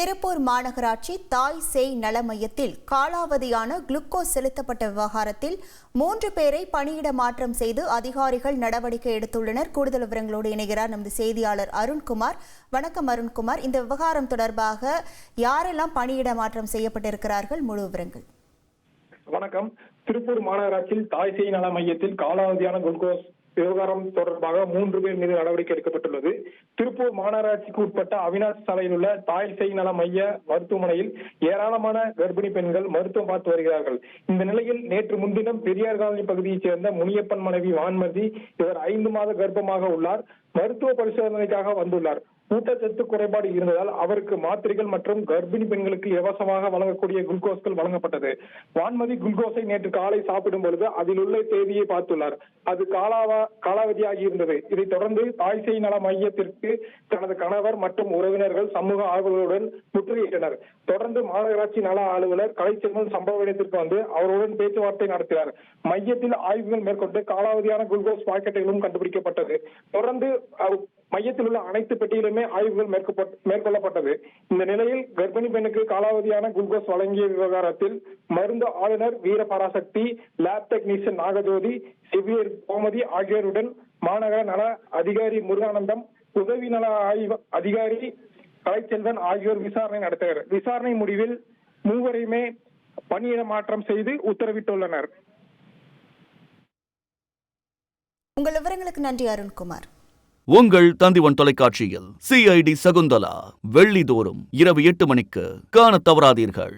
திருப்பூர் மாநகராட்சி தாய் சேய் நல மையத்தில் காலாவதியான குளுக்கோஸ் செலுத்தப்பட்ட விவகாரத்தில் மூன்று பேரை பணியிட மாற்றம் செய்து அதிகாரிகள் நடவடிக்கை எடுத்துள்ளனர். கூடுதல் விவரங்களோடு இணைகிறார் நமது செய்தியாளர் அருண்குமார். வணக்கம் அருண்குமார். இந்த விவகாரம் தொடர்பாக யாரெல்லாம் பணியிட மாற்றம் செய்யப்பட்டிருக்கிறார்கள்? முழு விவரங்கள். வணக்கம். திருப்பூர் மாநகராட்சியில் தாய் சேய் நல மையத்தில் காலாவதியான குளுக்கோஸ் விவகாரம் தொடர்பாக மூன்று பேர் மீது நடவடிக்கை எடுக்கப்பட்டுள்ளது. திருப்பூர் மாநகராட்சிக்கு உட்பட்ட அவினாஷ் சாலையில் உள்ள தாய் செய் நல மைய மருத்துவமனையில் ஏராளமான கர்ப்பிணி பெண்கள் மருத்துவம் பார்த்து வருகிறார்கள். இந்த நிலையில் நேற்று முன்தினம் பெரியார் காலனி பகுதியைச் சேர்ந்த முனியப்பன் மனைவி வான்மதி இவர் ஐந்து மாத கர்ப்பமாக உள்ளார். மருத்துவ பரிசோதனைக்காக வந்துள்ளார். ஊட்டச்சத்து குறைபாடு இருந்ததால் அவருக்கு மாத்திரைகள் மற்றும் கர்ப்பிணி பெண்களுக்கு இலவசமாக வழங்கக்கூடிய குளுக்கோஸ்கள் வழங்கப்பட்டது. வான்மதி குளுக்கோஸை நேற்று காலை சாப்பிடும் பொழுது அதில் உள்ள தேதியை பார்த்துள்ளார். அது காலாவா காலாவதியாகி இருந்தது. இதைத் தொடர்ந்து தாய் செய் நல மையத்திற்கு தனது கணவர் மற்றும் உறவினர்கள் சமூக ஆர்வலர்களுடன் முற்றுகையிட்டனர். தொடர்ந்து மாநகராட்சி நல அலுவலர் கலைச்செல்வன் சம்பவ இடத்திற்கு வந்து அவருடன் பேச்சுவார்த்தை நடத்தினார். மையத்தில் ஆய்வுகள் மேற்கொண்டு காலாவதியான குளுக்கோஸ் பாக்கெட்டுகளும் கண்டுபிடிக்கப்பட்டது. தொடர்ந்து மையத்தில் உள்ள அனைத்து பெட்டியிலுமே ஆய்வுகள் மேற்கொள்ளப்பட்டது. இந்த நிலையில் கர்ப்பிணி பெண்ணுக்கு காலாவதியான குளுக்கோஸ் வழங்கிய விவகாரத்தில் மருந்து ஆளுநர் வீரபராசக்தி லேப் டெக்னீஷியன் நாகஜோதி செவியர் கோமதி ஆகியோருடன் மாநகர நல அதிகாரி முருகானந்தம் உதவி நல ஆய்வு அதிகாரி கலைச்செல்வன் ஆகியோர் விசாரணை நடத்தினர் விசாரணை முடிவில் மூவரையுமே பணியிட மாற்றம் செய்து உத்தரவிட்டுள்ளனர். உங்கள் விவரங்களுக்கு நன்றி அருண்குமார். உங்கள் தந்திவன் தொலைக்காட்சியில் சிஐடி சகுந்தலா வெள்ளிதோறும் இரவு எட்டு மணிக்கு காணத் தவறாதீர்கள்.